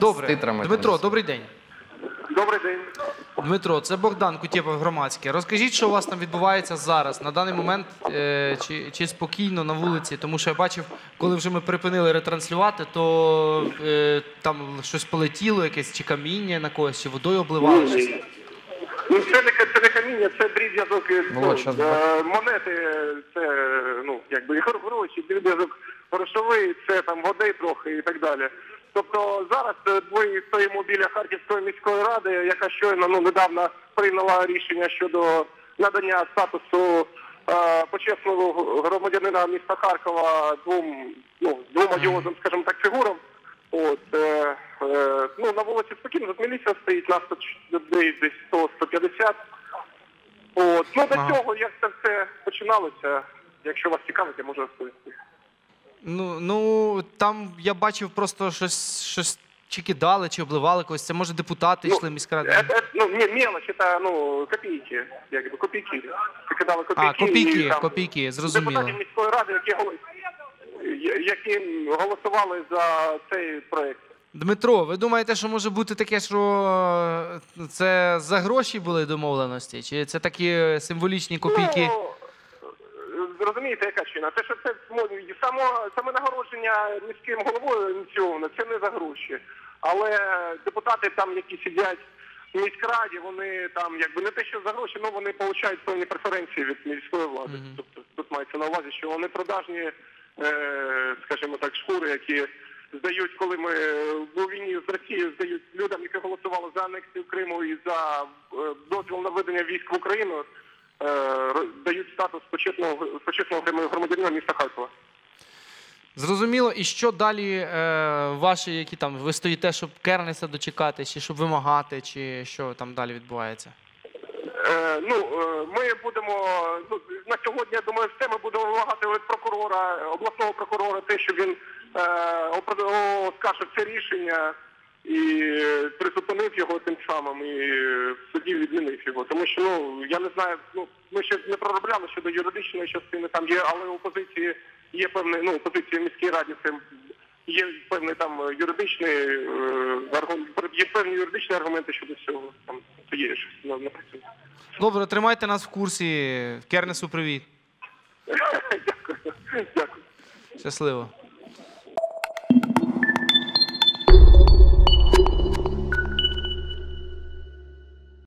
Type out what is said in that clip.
Добре. з титрами. Дмитро, добрий день. Добрий день. Дмитро, це Богдан Кутєпов громадський. Розкажіть, що у вас там відбувається зараз на даний момент, е, чи, чи спокійно на вулиці? Тому що я бачив, коли вже ми припинили ретранслювати, то е, там щось полетіло, якесь чи каміння на когось, чи водою обливали. щось. Ну, це не, це не каміння, це дріб'язок Ну, ну, е, монети, це ну, якби гро- гроші, дріб'язок грошовий, це там води трохи і так далі. Тобто зараз е, ми стоїмо біля Харківської міської ради, яка щойно ну, недавно прийняла рішення щодо надання статусу е, почесного громадянина міста Харкова двом, ну, двом одіозам, скажімо так, фігурам. От, е, е, ну, на вулиці спокійно, тут міліція стоїть, нас тут людей десь 100-150. От, ну, до цього, як це все починалося, якщо вас цікавить, я можу розповісти. Ну, ну там я бачив просто щось, щось чи кидали, чи обливали когось. Це може депутати йшли міськради. Это, это, ну, не, мелочь, это, ну, копійки, якби, копійки. Кидали копійки. А, копійки, і, там, копійки, зрозуміло. Депутатів міської ради, які, голо- я- які голосували за цей проект. Дмитро, ви думаєте, що може бути таке, що е, це за гроші були домовленості? Чи це такі символічні копійки? Ну, зрозумієте, яка чинна? Те, що це само, саме нагородження міським головою ініційоване, це не за гроші. Але депутати там, які сидять в міськраді, вони там якби не те, що за гроші, ну вони отримують певні преференції від міської влади. Тобто тут мається на увазі, що вони продажні, е, скажімо так, шкури, які здають, коли ми в війні з Росією здають людям, які голосували за анексію Криму і за е, дозвіл на введення військ в Україну е, статус почесного почесного громадянина міста Харкова. Зрозуміло, і що далі е, ваші, які там ви стоїте, щоб Кернеса дочекати, чи щоб вимагати, чи що там далі відбувається? Е, ну е, ми будемо ну на сьогодні. Я думаю, все ми будемо вимагати від прокурора, обласного прокурора, те, що він е, оскаржив це рішення і призупинив його тим самим і в суді відмінив його. Тому що ну я не знаю, ну ми ще не проробляли щодо юридичної частини. Там є, але у позиції є певний, ну позиція міській раді. Це є певний там юридичний е, є певні юридичні аргументи щодо цього. Там то є щось на напрацювання. Добре, тримайте нас в курсі. Кернесу привіт. Дякую. Дякую. Щасливо.